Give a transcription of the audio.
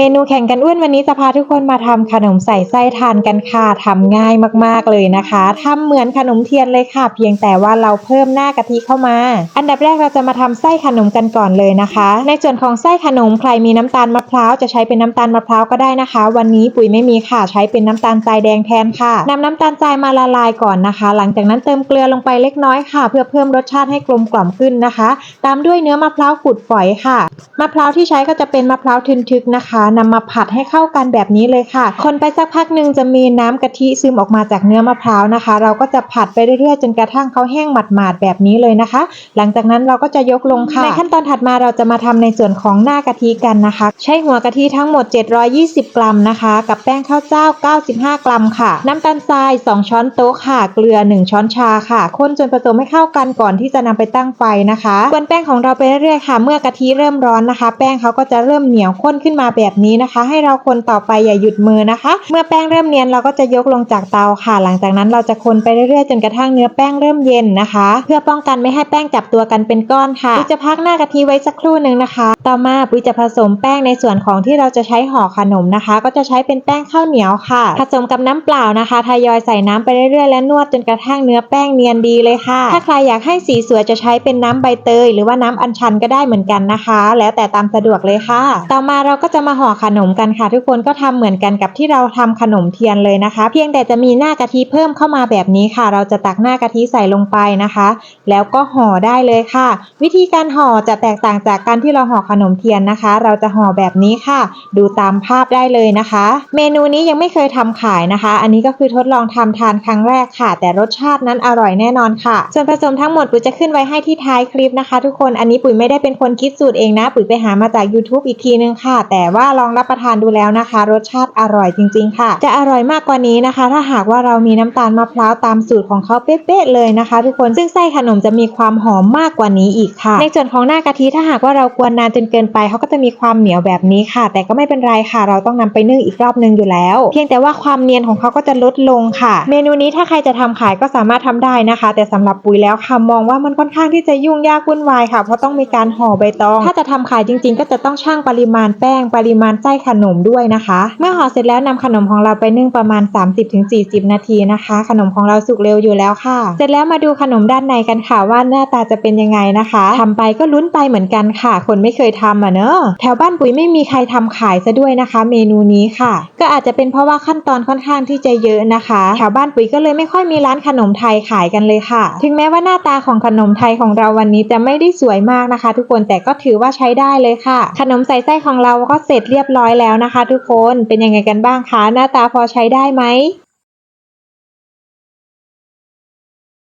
เมนูแข่งกันอ้วนวันนี้จะพาทุกคนมาทำขนมใส่ไส้ทานกันค่ะทำง่ายมากๆเลยนะคะทำเหมือนขนมเทียนเลยค่ะ เพียงแต่ว่าเราเพิ่มหน้ากะทิเข้ามา อันดับแรกเราจะมาทำไส้ขนมกันก่อนเลยนะคะ ในส่วนของไส้ขนมใครมีน้ำตาลมะพร้าวจะใช้เป็นน้ำตาลมะพร้าวก็ได้นะคะ วันนี้ปุ๋ยไม่มีค่ะใช้เป็นน้ำตาลทรายแดงแทนค่ะนำน้ำตาลทรายมาละลายก่อนนะคะ หลังจากนั้นเติมเกลือลงไปเล็กน้อยค่ะ เพื่อเพิ่มรสชาติให้กลมกล่อมขึ้นนะคะ ตามด้วยเนื้อมะพร้าวขูดฝอยค่ะมะพร้าวที่ใช้ก็จะเป็นมะพร้าวทึนทึกนะคะนำมาผัดให้เข้ากันแบบนี้เลยค่ะ คนไปสักพักหนึ่งจะมีน้ำกะทิซึมออกมาจากเนื้อมะพร้าวนะคะ เราก็จะผัดไปเรื่อยๆ จนกระทั่งเขาแห้งหมาดๆแบบนี้เลยนะคะ หลังจากนั้นเราก็จะยกลงค่ะในขั้นตอนถัดมาเราจะมาทำในส่วนของหน้ากะทิกันนะคะ ใช้หัวกะทิทั้งหมด 720 กรัมนะคะ กับแป้งข้าวเจ้า 95 กรัมค่ะ น้ำตาลทราย 2 ช้อนโต๊ะค่ะ เกลือ 1 ช้อนชาค่ะคนจนผสมให้เข้ากันก่อนที่จะนำไปตั้งไฟนะคะกวนแป้งของเราไปเรื่อยๆค่ะ เมื่อกะทิเริ่มร้อนนะคะ แป้งเขาก็จะเริ่มเหนียวข้นขึ้นมาแบบแบบนี้นะคะ ให้เราคนต่อไปอย่าหยุดมือนะคะ เมื่อแป้งเริ่มเนียนเราก็จะยกลงจากเตาค่ะ หลังจากนั้นเราจะคนไปเรื่อยๆจนกระทั่งเนื้อแป้งเริ่มเย็นนะคะ เพื่อป้องกันไม่ให้แป้งจับตัวกันเป็นก้อนค่ะปุ้ยจะพักหน้ากะทิไว้สักครู่หนึ่งนะคะ ต่อมาปุ้ยจะผสมแป้งในส่วนของที่เราจะใช้ห่อขนมนะคะ ก็จะใช้เป็นแป้งข้าวเหนียวค่ะ ผสมกับน้ำเปล่านะคะทยอยใส่น้ำไปเรื่อยๆและนวดจนกระทั่งเนื้อแป้งเนียนดีเลยค่ะ ถ้าใครอยากให้สีสวยจะใช้เป็นน้ำใบเตย หรือว่าน้ำอัญชันก็ได้เหมือนกันนะคะ แล้วแต่ตามสะดวกเลยค่ะ ต่อมาเราก็จะมาห่อขนมกันค่ะ ทุกคนก็ทำเหมือนกันกับที่เราทำขนมเทียนเลยนะคะ เพียงแต่จะมีหน้ากะทิเพิ่มเข้ามาแบบนี้ค่ะ เราจะตักหน้ากะทิใส่ลงไปนะคะ แล้วก็ห่อได้เลยค่ะ วิธีการห่อจะแตกต่างจากการที่เราห่อขนมเทียนนะคะ เราจะห่อแบบนี้ค่ะ ดูตามภาพได้เลยนะคะ เมนูนี้ยังไม่เคยทำขายนะคะ อันนี้ก็คือทดลองทำทานครั้งแรกค่ะ แต่รสชาตินั้นอร่อยแน่นอนค่ะ ส่วนผสมทั้งหมดปุ๋ยจะขึ้นไว้ให้ที่ท้ายคลิปนะคะ ทุกคนอันนี้ปุ๋ยไม่ได้เป็นคนคิดสูตรเองนะ ปุ๋ยไปหามาจาก YouTube อีกทีนึงค่ะ แต่ว่าลองรับประทานดูแล้วนะคะ รสชาติอร่อยจริง ๆ ค่ะ จะอร่อยมากกว่านี้นะคะ ถ้าหากว่าเรามีน้ำตาลมะพร้าวตามสูตรของเขาเป๊ะๆเลยนะคะ ทุกคนซึ่งไส้ขนมจะมีความหอมมากกว่านี้อีกค่ะ ในส่วนของหน้ากะทิถ้าหากว่าเรากวนนานจนเกินไปเขาก็จะมีความเหนียวแบบนี้ค่ะ แต่ก็ไม่เป็นไรค่ะ เราต้องนำไปนึ่งอีกรอบนึงอยู่แล้ว เพียงแต่ว่าความเนียนของเขาก็จะลดลงค่ะ เมนูนี้ถ้าใครจะทำขายก็สามารถทำได้นะคะ แต่สำหรับปุ๋ยแล้วค่ะมองว่ามันค่อนข้างที่จะยุ่งยากวุ่นวายค่ะเพราะต้องมีการห่อใบตอง ถ้าจะทำขายจริง ๆ ก็จะต้องชั่งปริมาณแป้งปริมาณไส้ขนมด้วยนะคะ เมื่อห่อเสร็จแล้วนำขนมของเราไปนึ่งประมาณ 30-40 นาทีนะคะ ขนมของเราสุกเร็วอยู่แล้วค่ะ เสร็จแล้วมาดูขนมด้านในกันค่ะว่าหน้าตาจะเป็นยังไงนะคะทำไปก็ลุ้นไปเหมือนกันค่ะ คนไม่เคยทำอะเนอะแถวบ้านปุ๋ยไม่มีใครทำขายซะด้วยนะคะ เมนูนี้ค่ะ ก็อาจจะเป็นเพราะว่าขั้นตอนค่อนข้างที่จะเยอะนะคะแถวบ้านปุ๋ยก็เลยไม่ค่อยมีร้านขนมไทยขายกันเลยค่ะ ถึงแม้ว่าหน้าตาของขนมไทยของเราวันนี้จะไม่ได้สวยมากนะคะ ทุกคนแต่ก็ถือว่าใช้ได้เลยค่ะ ขนมใส่ไส้ของเราก็เสร็จเรียบร้อยแล้วนะคะ ทุกคนเป็นยังไงกันบ้างคะ หน้าตาพอใช้ได้ไหม